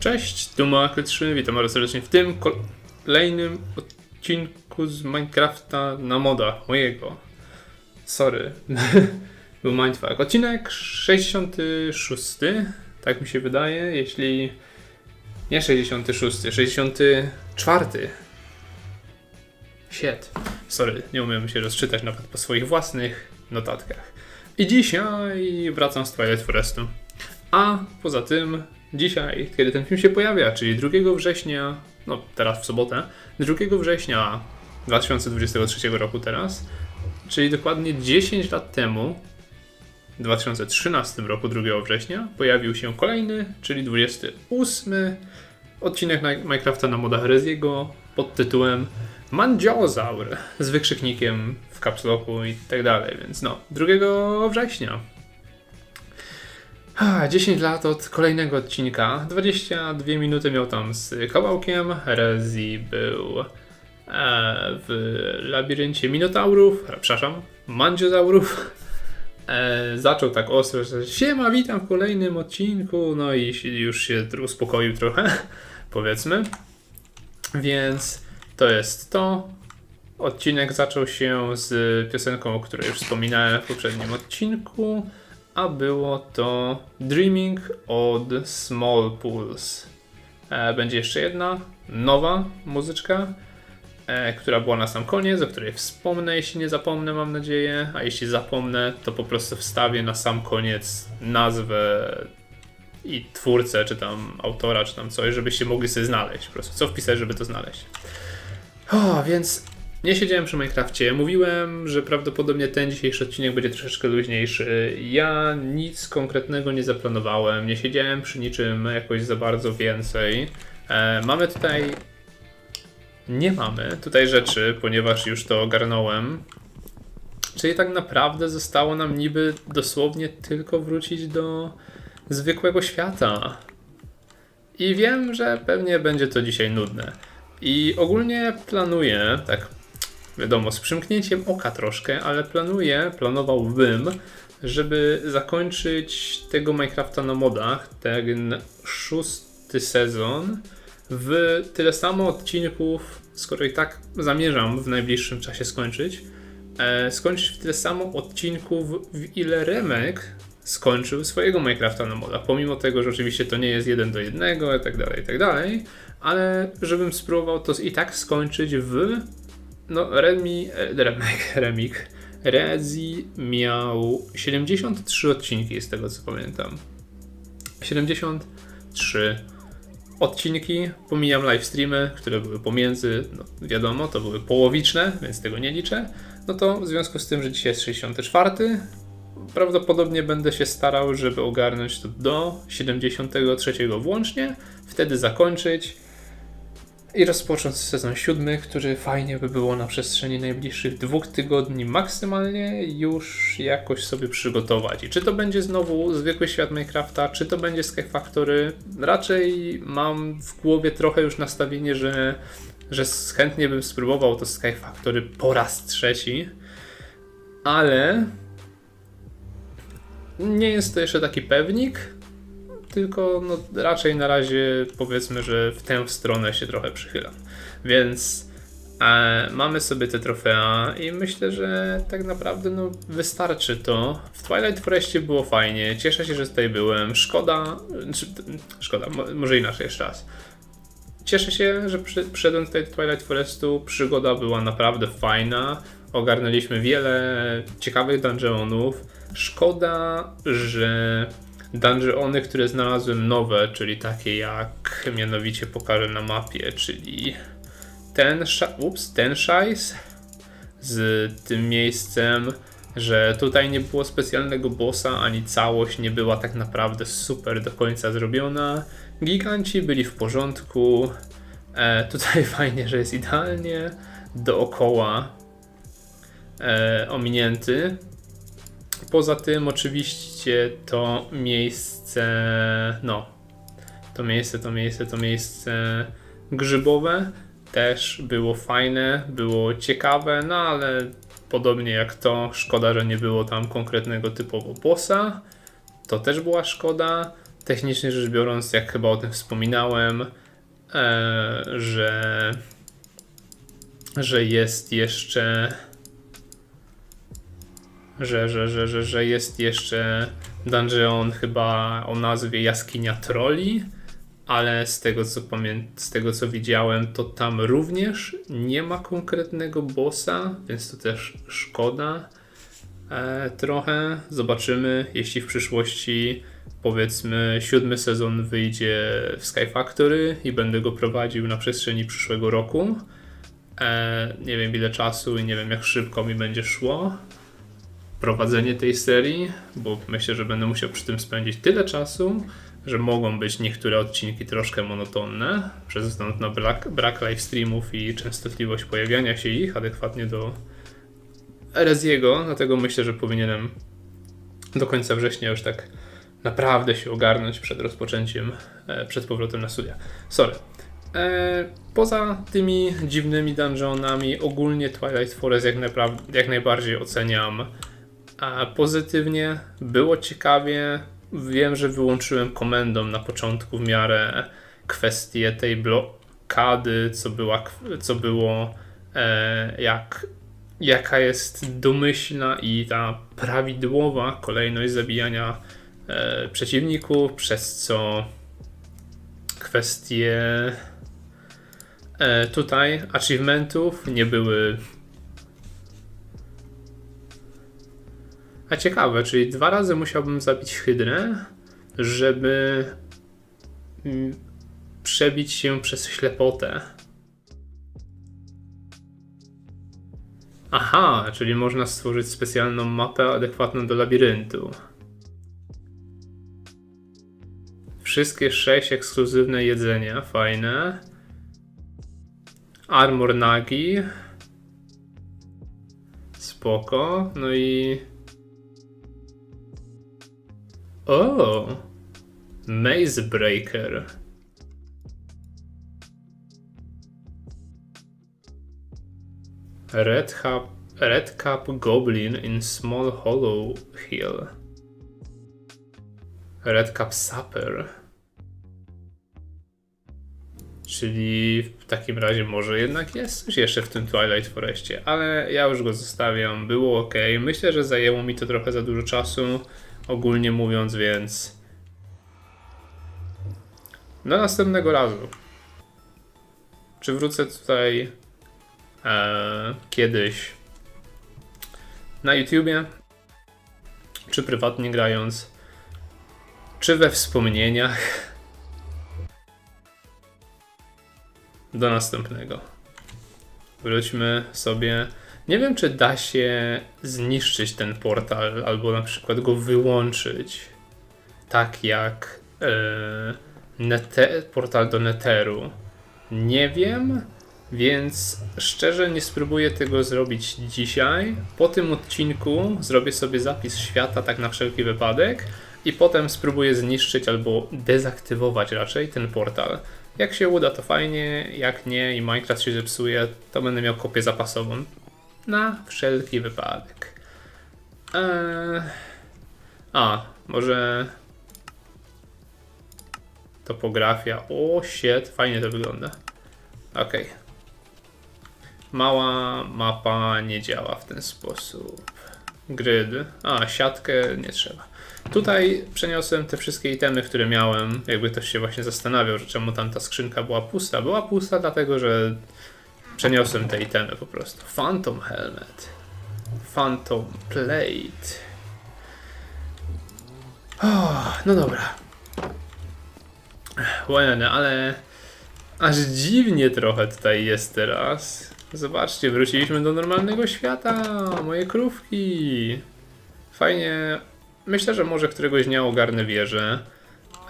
Cześć, tu Mark 3, witam bardzo serdecznie w tym kolejnym odcinku z Minecrafta na moda mojego. Sorry, był mindfuck. Odcinek 66, tak mi się wydaje, jeśli nie 66, 64. Shit. Sorry, nie umiem się rozczytać nawet po swoich własnych notatkach. I dzisiaj wracam z Twilight Forestu. A poza tym dzisiaj, kiedy ten film się pojawia, czyli 2 września, no teraz w sobotę, 2 września 2023 roku teraz, czyli dokładnie 10 lat temu, w 2013 roku 2 września, pojawił się kolejny, czyli 28 odcinek Minecrafta na modach Reziego pod tytułem Mandziozaur z wykrzyknikiem w kapsloku i tak dalej, więc no, 2 września 10 lat od kolejnego odcinka. 22 minuty miał tam z kawałkiem. Rezi był e, w labiryncie minotaurów, przepraszam, mandziozaurów. E, zaczął tak ostro, że siema, witam w kolejnym odcinku, no i już się uspokoił trochę, powiedzmy. Więc to jest to. Odcinek zaczął się z piosenką, o której już wspominałem w poprzednim odcinku a było to Dreaming od Small Pools. E, będzie jeszcze jedna nowa muzyczka, e, która była na sam koniec, o której wspomnę, jeśli nie zapomnę, mam nadzieję. A jeśli zapomnę, to po prostu wstawię na sam koniec nazwę i twórcę, czy tam autora, czy tam coś, żebyście mogli sobie znaleźć. Po prostu co wpisać, żeby to znaleźć. O, więc nie siedziałem przy Minecrafcie. Mówiłem, że prawdopodobnie ten dzisiejszy odcinek będzie troszeczkę luźniejszy. Ja nic konkretnego nie zaplanowałem, nie siedziałem przy niczym jakoś za bardzo więcej. E, mamy tutaj. Nie mamy tutaj rzeczy, ponieważ już to ogarnąłem. Czyli tak naprawdę zostało nam niby dosłownie tylko wrócić do zwykłego świata. I wiem, że pewnie będzie to dzisiaj nudne. I ogólnie planuję, tak wiadomo, z przymknięciem oka troszkę, ale planuję, planowałbym, żeby zakończyć tego Minecrafta na modach, ten szósty sezon, w tyle samo odcinków, skoro i tak zamierzam w najbliższym czasie skończyć, e, skończyć w tyle samo odcinków, w ile Remek skończył swojego Minecrafta na modach, pomimo tego, że oczywiście to nie jest jeden do jednego i tak dalej, i tak dalej, ale żebym spróbował to i tak skończyć w no, Remi, e, Remek, Remik, Rezi miał 73 odcinki z tego co pamiętam. 73 odcinki, pomijam live streamy, które były pomiędzy, no wiadomo, to były połowiczne, więc tego nie liczę. No to w związku z tym, że dzisiaj jest 64, prawdopodobnie będę się starał, żeby ogarnąć to do 73 włącznie, wtedy zakończyć i rozpocząć sezon siódmy, który fajnie by było na przestrzeni najbliższych dwóch tygodni maksymalnie już jakoś sobie przygotować. I czy to będzie znowu zwykły świat Minecrafta, czy to będzie Sky Factory, raczej mam w głowie trochę już nastawienie, że, że chętnie bym spróbował to Sky Factory po raz trzeci, ale nie jest to jeszcze taki pewnik, tylko no, raczej na razie powiedzmy, że w tę stronę się trochę przychylam. Więc e, mamy sobie te trofea i myślę, że tak naprawdę no, wystarczy to. W Twilight Forestie było fajnie, cieszę się, że tutaj byłem. Szkoda, czy, szkoda, może inaczej jeszcze raz. Cieszę się, że przy, przyszedłem tutaj do Twilight Forestu. Przygoda była naprawdę fajna. Ogarnęliśmy wiele ciekawych dungeonów. Szkoda, że dungeony, które znalazłem nowe, czyli takie jak mianowicie pokażę na mapie, czyli ten, ups, ten szajs z tym miejscem, że tutaj nie było specjalnego bossa, ani całość nie była tak naprawdę super do końca zrobiona. Giganci byli w porządku. E, tutaj fajnie, że jest idealnie dookoła e, ominięty. Poza tym oczywiście to miejsce, no, to miejsce, to miejsce, to miejsce grzybowe też było fajne, było ciekawe, no ale podobnie jak to, szkoda, że nie było tam konkretnego typowo bossa. To też była szkoda. technicznie rzecz biorąc, jak chyba o tym wspominałem, e, że, że jest jeszcze. Że, że, że, że, że jest jeszcze dungeon chyba o nazwie Jaskinia Troli, ale z tego co pamię- z tego co widziałem, to tam również nie ma konkretnego bossa, więc to też szkoda e, trochę. Zobaczymy, jeśli w przyszłości powiedzmy siódmy sezon wyjdzie w Sky Factory i będę go prowadził na przestrzeni przyszłego roku. E, nie wiem ile czasu i nie wiem jak szybko mi będzie szło prowadzenie tej serii, bo myślę, że będę musiał przy tym spędzić tyle czasu, że mogą być niektóre odcinki troszkę monotonne, przez wzgląd na brak, brak live streamów i częstotliwość pojawiania się ich adekwatnie do Ereziego, dlatego myślę, że powinienem do końca września już tak naprawdę się ogarnąć przed rozpoczęciem, e, przed powrotem na studia. Sorry. E, poza tymi dziwnymi dungeonami, ogólnie Twilight Forest jak, jak najbardziej oceniam pozytywnie. Było ciekawie. Wiem, że wyłączyłem komendą na początku w miarę kwestię tej blokady, co, była, co było, e, jak, jaka jest domyślna i ta prawidłowa kolejność zabijania e, przeciwników, przez co kwestie e, tutaj achievementów nie były A ciekawe, czyli dwa razy musiałbym zabić hydrę, żeby mm, przebić się przez ślepotę. Aha, czyli można stworzyć specjalną mapę adekwatną do labiryntu. Wszystkie sześć ekskluzywne jedzenia, fajne. Armor Nagi. Spoko. No i o! Maze Breaker. Red Cap, Red Cap Goblin in Small Hollow Hill. Red Cap Supper. Czyli w takim razie może jednak jest coś jeszcze w tym Twilight Forestie, ale ja już go zostawiam, było ok. Myślę, że zajęło mi to trochę za dużo czasu ogólnie mówiąc, więc do następnego razu. Czy wrócę tutaj e, kiedyś na YouTubie, czy prywatnie grając, czy we wspomnieniach. Do następnego. Wróćmy sobie nie wiem, czy da się zniszczyć ten portal, albo na przykład go wyłączyć. Tak jak e, portal do Netheru. Nie wiem, więc szczerze nie spróbuję tego zrobić dzisiaj. Po tym odcinku zrobię sobie zapis świata, tak na wszelki wypadek, i potem spróbuję zniszczyć albo dezaktywować raczej ten portal. Jak się uda, to fajnie, jak nie i Minecraft się zepsuje, to będę miał kopię zapasową na wszelki wypadek. Eee... A, może topografia. O, shit, fajnie to wygląda. Ok. Mała mapa nie działa w ten sposób. Grid. A, siatkę nie trzeba. Tutaj przeniosłem te wszystkie itemy, które miałem. Jakby ktoś się właśnie zastanawiał, że czemu tam ta skrzynka była pusta. Była pusta dlatego, że Przeniosłem te itemy po prostu. Phantom Helmet. Phantom Plate. Oh, no dobra. Łeny, ale aż dziwnie trochę tutaj jest teraz. Zobaczcie, wróciliśmy do normalnego świata. Moje krówki. Fajnie. Myślę, że może któregoś dnia ogarnę wieżę.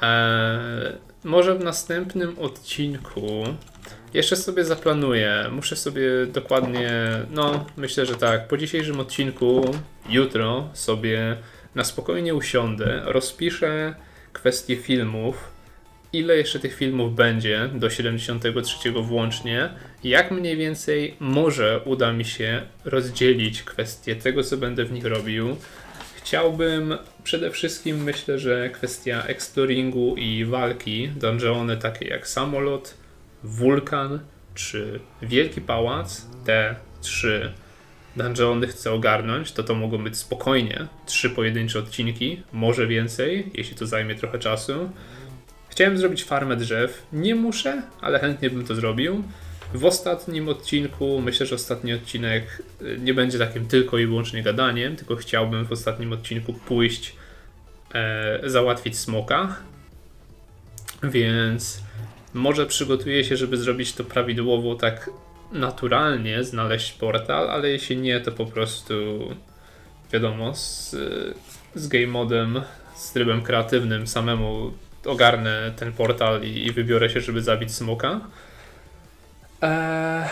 Eee, może w następnym odcinku jeszcze sobie zaplanuję. Muszę sobie dokładnie. No, myślę, że tak. Po dzisiejszym odcinku, jutro sobie na spokojnie usiądę, rozpiszę kwestie filmów. Ile jeszcze tych filmów będzie do 73 włącznie? Jak mniej więcej może uda mi się rozdzielić kwestie tego, co będę w nich robił? Chciałbym przede wszystkim, myślę, że kwestia exploringu i walki, dungeony takie jak samolot, wulkan czy wielki pałac, te trzy dungeony chcę ogarnąć, to to mogą być spokojnie trzy pojedyncze odcinki, może więcej, jeśli to zajmie trochę czasu. Chciałem zrobić farmę drzew. Nie muszę, ale chętnie bym to zrobił. W ostatnim odcinku, myślę, że ostatni odcinek y, nie będzie takim tylko i wyłącznie gadaniem, tylko chciałbym w ostatnim odcinku pójść e, załatwić smoka. Więc może przygotuję się, żeby zrobić to prawidłowo, tak naturalnie, znaleźć portal, ale jeśli nie, to po prostu wiadomo, z, z game modem, z trybem kreatywnym samemu ogarnę ten portal i, i wybiorę się, żeby zabić smoka. Eee...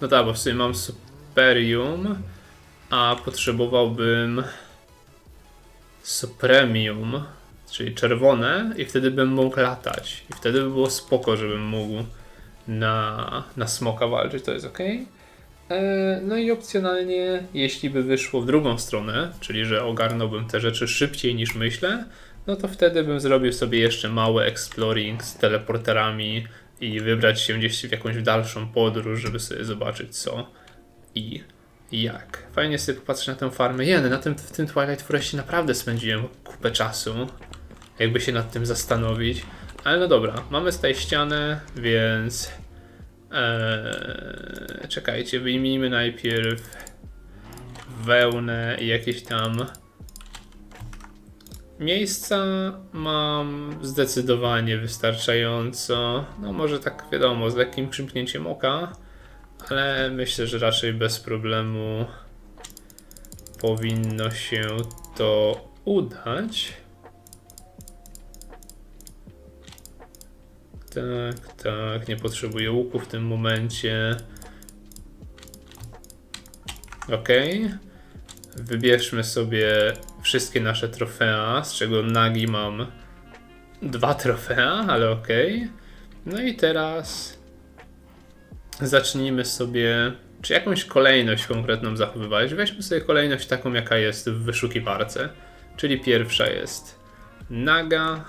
No tak, bo w sumie mam Superium, a potrzebowałbym Supremium, czyli czerwone i wtedy bym mógł latać. I wtedy by było spoko, żebym mógł na, na smoka walczyć, to jest ok. E, no i opcjonalnie, jeśli by wyszło w drugą stronę, czyli że ogarnąłbym te rzeczy szybciej niż myślę, no to wtedy bym zrobił sobie jeszcze mały exploring z teleporterami i wybrać się gdzieś w jakąś dalszą podróż, żeby sobie zobaczyć co i jak. Fajnie sobie popatrzeć na tę farmę. Jeny, na tym, w tym Twilight Forestie naprawdę spędziłem kupę czasu, jakby się nad tym zastanowić. Ale no dobra, mamy tutaj ścianę, więc Eee, czekajcie, wyjmijmy najpierw wełnę i jakieś tam miejsca mam zdecydowanie wystarczająco. No może tak wiadomo, z lekkim przymknięciem oka, ale myślę, że raczej bez problemu powinno się to udać. Tak, tak, nie potrzebuję łuku w tym momencie. Ok. Wybierzmy sobie wszystkie nasze trofea, z czego nagi mam dwa trofea, ale ok. No i teraz zacznijmy sobie, czy jakąś kolejność konkretną zachowywać. Weźmy sobie kolejność taką, jaka jest w wyszukiwarce. Czyli pierwsza jest naga,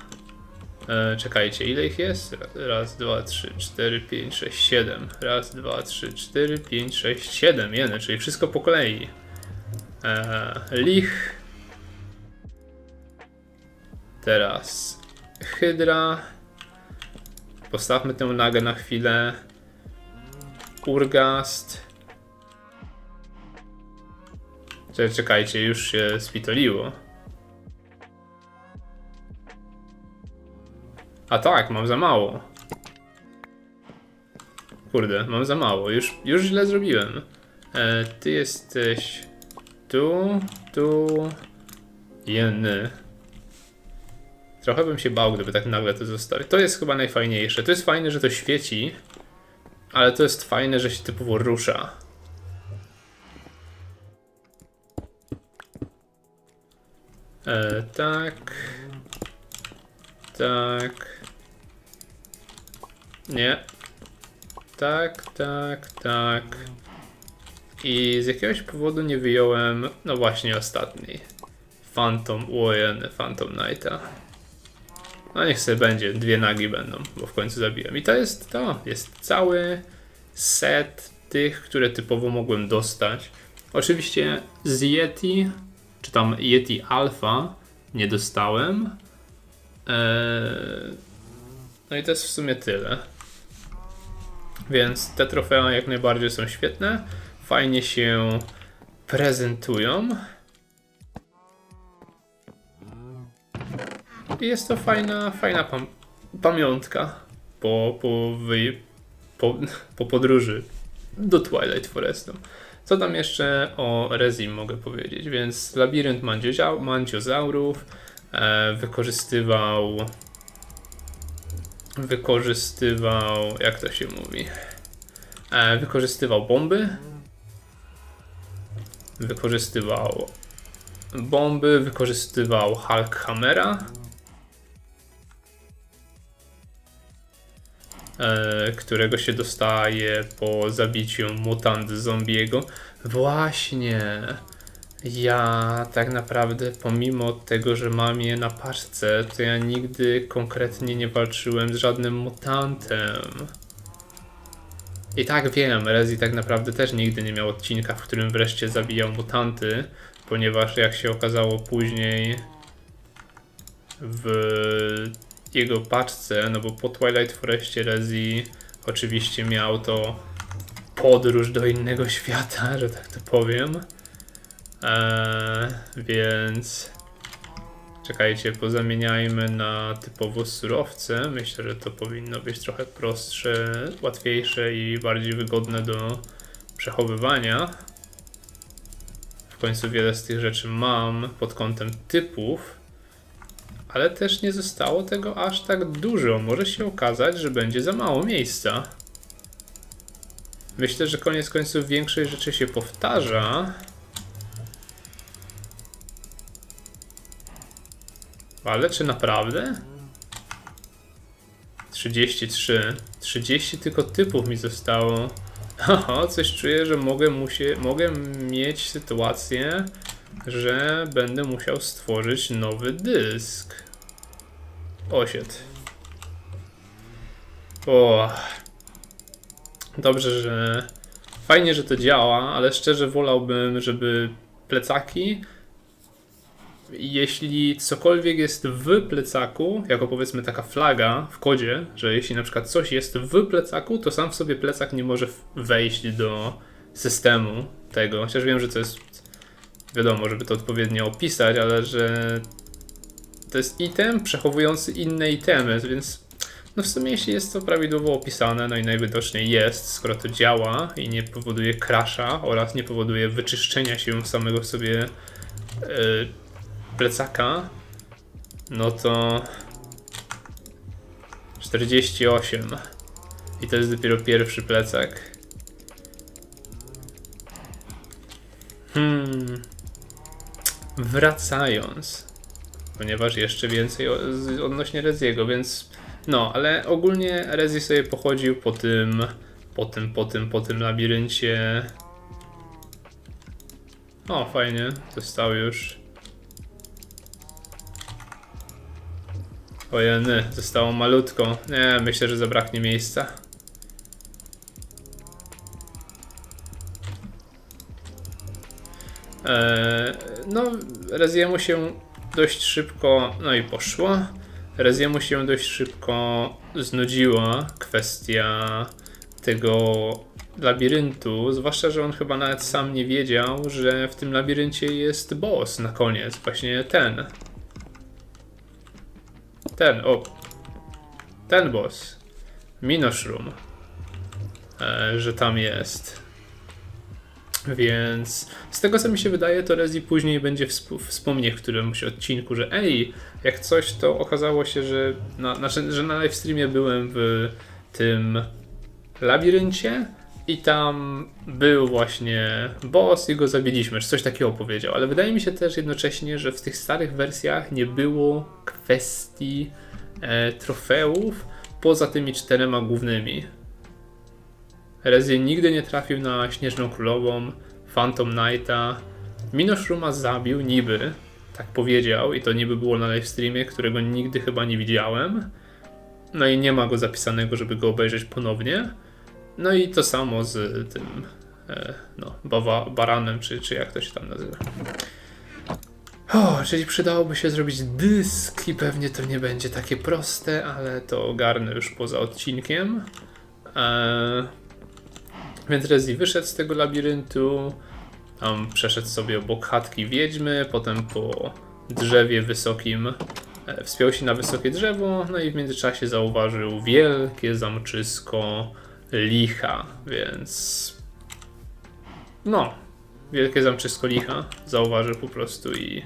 E, czekajcie, ile ich jest? Raz, dwa, trzy, cztery, pięć, sześć, siedem. Raz, dwa, trzy, cztery, pięć, sześć, siedem. Jeny, czyli wszystko po kolei. E, lich. Teraz Hydra. Postawmy tę nagę na chwilę. Urgast. Czekajcie, już się spitoliło. A tak, mam za mało. Kurde, mam za mało. Już, już źle zrobiłem. E, ty jesteś tu, tu, jeny. Trochę bym się bał, gdyby tak nagle to zostawić. To jest chyba najfajniejsze. To jest fajne, że to świeci, ale to jest fajne, że się typowo rusza. E, tak. Tak. Nie. Tak, tak, tak. I z jakiegoś powodu nie wyjąłem, no właśnie ostatniej. Phantom Wojen, Phantom Knighta. No niech sobie będzie, dwie nagi będą, bo w końcu zabiłem. I to jest to, jest cały set tych, które typowo mogłem dostać. Oczywiście z Yeti, czy tam Yeti Alpha nie dostałem. Eee, no i to jest w sumie tyle. Więc te trofea jak najbardziej są świetne. Fajnie się prezentują. I jest to fajna, fajna pam pamiątka po, po, wy po, po podróży do Twilight Forestu. Co tam jeszcze o Rezim mogę powiedzieć? Więc labirynt mandziozaurów e, wykorzystywał wykorzystywał, jak to się mówi, e, wykorzystywał bomby, wykorzystywał bomby, wykorzystywał Hulk Hammera, e, którego się dostaje po zabiciu mutant zombiego. Właśnie. Ja tak naprawdę, pomimo tego, że mam je na paczce, to ja nigdy konkretnie nie walczyłem z żadnym mutantem. I tak wiem, Rezi tak naprawdę też nigdy nie miał odcinka, w którym wreszcie zabijał mutanty, ponieważ jak się okazało później w jego paczce, no bo po Twilight Forestie Rezi oczywiście miał to podróż do innego świata, że tak to powiem. Eee, więc czekajcie, pozamieniajmy na typowo surowce. Myślę, że to powinno być trochę prostsze, łatwiejsze i bardziej wygodne do przechowywania. W końcu wiele z tych rzeczy mam pod kątem typów, ale też nie zostało tego aż tak dużo. Może się okazać, że będzie za mało miejsca. Myślę, że koniec końców większość rzeczy się powtarza. Ale czy naprawdę? 33. 30 tylko typów mi zostało. Aha, coś czuję, że mogę, musie, mogę mieć sytuację, że będę musiał stworzyć nowy dysk. Osied. O. Dobrze, że. Fajnie, że to działa, ale szczerze wolałbym, żeby plecaki jeśli cokolwiek jest w plecaku, jako powiedzmy taka flaga w kodzie, że jeśli na przykład coś jest w plecaku, to sam w sobie plecak nie może wejść do systemu tego. Chociaż wiem, że to jest wiadomo, żeby to odpowiednio opisać, ale że to jest item przechowujący inne itemy, więc no w sumie jeśli jest to prawidłowo opisane, no i najwidoczniej jest, skoro to działa i nie powoduje crasha oraz nie powoduje wyczyszczenia się samego w sobie yy, plecaka, no to 48. I to jest dopiero pierwszy plecak. Hmm. Wracając, ponieważ jeszcze więcej odnośnie Reziego, więc no, ale ogólnie Rezi sobie pochodził po tym, po tym, po tym, po tym labiryncie. O, fajnie, został już. Ojeny, zostało malutko. Nie, myślę, że zabraknie miejsca. Eee, no, Reziemu się dość szybko, no i poszło. Reziemu się dość szybko znudziła kwestia tego labiryntu, zwłaszcza, że on chyba nawet sam nie wiedział, że w tym labiryncie jest boss na koniec, właśnie ten. Ten, o. Ten boss. Minoshroom. E, że tam jest. Więc z tego co mi się wydaje, to Rezi później będzie wsp wspomnie w którymś odcinku, że ej, jak coś, to okazało się, że na, znaczy, że na livestreamie byłem w tym labiryncie i tam był właśnie boss i go zabiliśmy, czy coś takiego powiedział. Ale wydaje mi się też jednocześnie, że w tych starych wersjach nie było kwestii e, trofeów poza tymi czterema głównymi. Rezje nigdy nie trafił na Śnieżną Królową, Phantom Knighta. Minoshruma zabił niby, tak powiedział, i to niby było na livestreamie, którego nigdy chyba nie widziałem. No i nie ma go zapisanego, żeby go obejrzeć ponownie. No i to samo z tym e, no, bawa, baranem, czy, czy jak to się tam nazywa. O, czyli przydałoby się zrobić dysk i pewnie to nie będzie takie proste, ale to ogarnę już poza odcinkiem. Eee, więc Rezi wyszedł z tego labiryntu, tam przeszedł sobie obok chatki wiedźmy, potem po drzewie wysokim e, wspiął się na wysokie drzewo, no i w międzyczasie zauważył wielkie zamczysko licha, więc no, wielkie zamczysko licha zauważył po prostu i,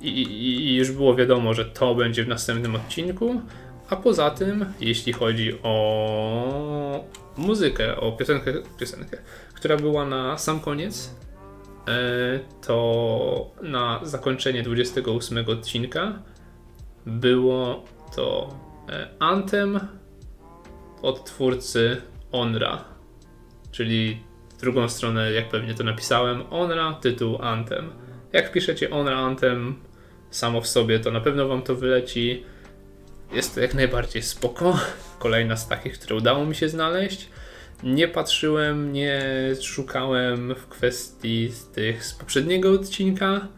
i, i już było wiadomo, że to będzie w następnym odcinku. A poza tym, jeśli chodzi o muzykę, o piosenkę, piosenkę która była na sam koniec, e, to na zakończenie 28 odcinka było to e, Anthem od twórcy Onra, czyli drugą stronę, jak pewnie to napisałem, Onra, tytuł Anthem. Jak wpiszecie Onra Anthem samo w sobie, to na pewno wam to wyleci. Jest to jak najbardziej spoko. Kolejna z takich, które udało mi się znaleźć. Nie patrzyłem, nie szukałem w kwestii z tych z poprzedniego odcinka,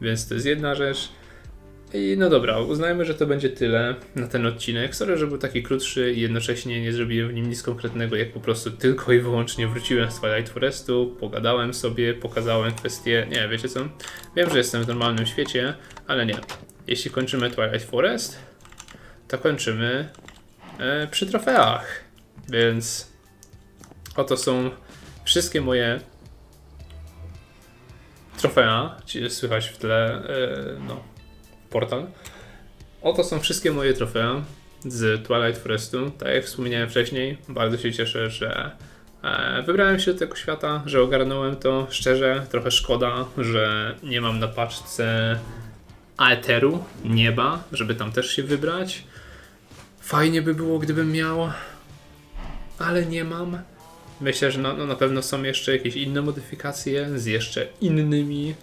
więc to jest jedna rzecz. I no dobra, uznajmy, że to będzie tyle na ten odcinek. Sorry, że był taki krótszy i jednocześnie nie zrobiłem w nim nic konkretnego, jak po prostu tylko i wyłącznie wróciłem z Twilight Forestu, pogadałem sobie, pokazałem kwestie, nie, wiecie co, wiem, że jestem w normalnym świecie, ale nie. Jeśli kończymy Twilight Forest, to kończymy e, przy trofeach, więc oto są wszystkie moje trofea, ci słychać w tle, e, no, portal. Oto są wszystkie moje trofea z Twilight Forestu. Tak jak wspomniałem wcześniej, bardzo się cieszę, że e, wybrałem się do tego świata, że ogarnąłem to. Szczerze, trochę szkoda, że nie mam na paczce Aeteru, nieba, żeby tam też się wybrać. Fajnie by było, gdybym miał, ale nie mam. Myślę, że no, na pewno są jeszcze jakieś inne modyfikacje z jeszcze innymi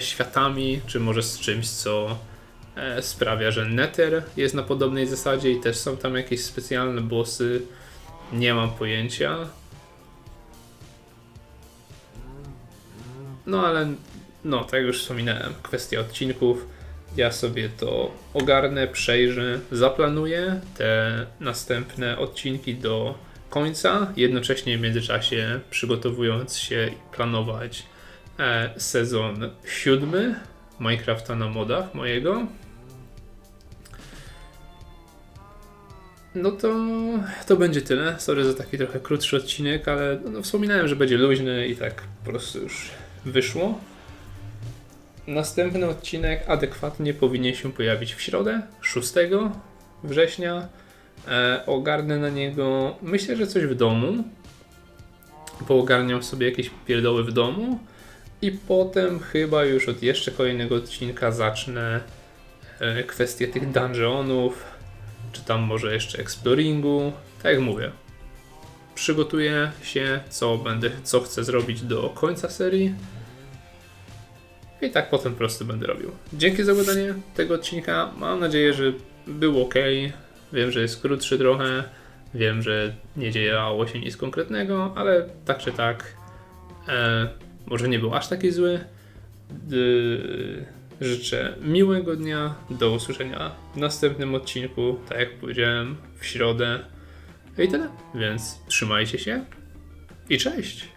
światami, czy może z czymś, co e, sprawia, że Nether jest na podobnej zasadzie i też są tam jakieś specjalne bossy. Nie mam pojęcia. No ale, no tak już wspominałem, kwestia odcinków. Ja sobie to ogarnę, przejrzę, zaplanuję te następne odcinki do końca, jednocześnie w międzyczasie przygotowując się i planować e, sezon siódmy Minecrafta na modach mojego. No to to będzie tyle. Sorry za taki trochę krótszy odcinek, ale no, wspominałem, że będzie luźny i tak po prostu już wyszło. Następny odcinek adekwatnie powinien się pojawić w środę, 6 września. E, ogarnę na niego, myślę, że coś w domu. Poogarniam sobie jakieś pierdoły w domu. I potem chyba już od jeszcze kolejnego odcinka zacznę e, kwestię tych dungeonów, czy tam może jeszcze exploringu. Tak jak mówię, przygotuję się, co będę, co chcę zrobić do końca serii. I tak potem po prostu będę robił. Dzięki za oglądanie tego odcinka. Mam nadzieję, że był ok. Wiem, że jest krótszy trochę. Wiem, że nie działo się nic konkretnego, ale tak czy tak, e, może nie był aż taki zły. D- życzę miłego dnia. Do usłyszenia w następnym odcinku. Tak jak powiedziałem, w środę. I tyle. Więc trzymajcie się i cześć!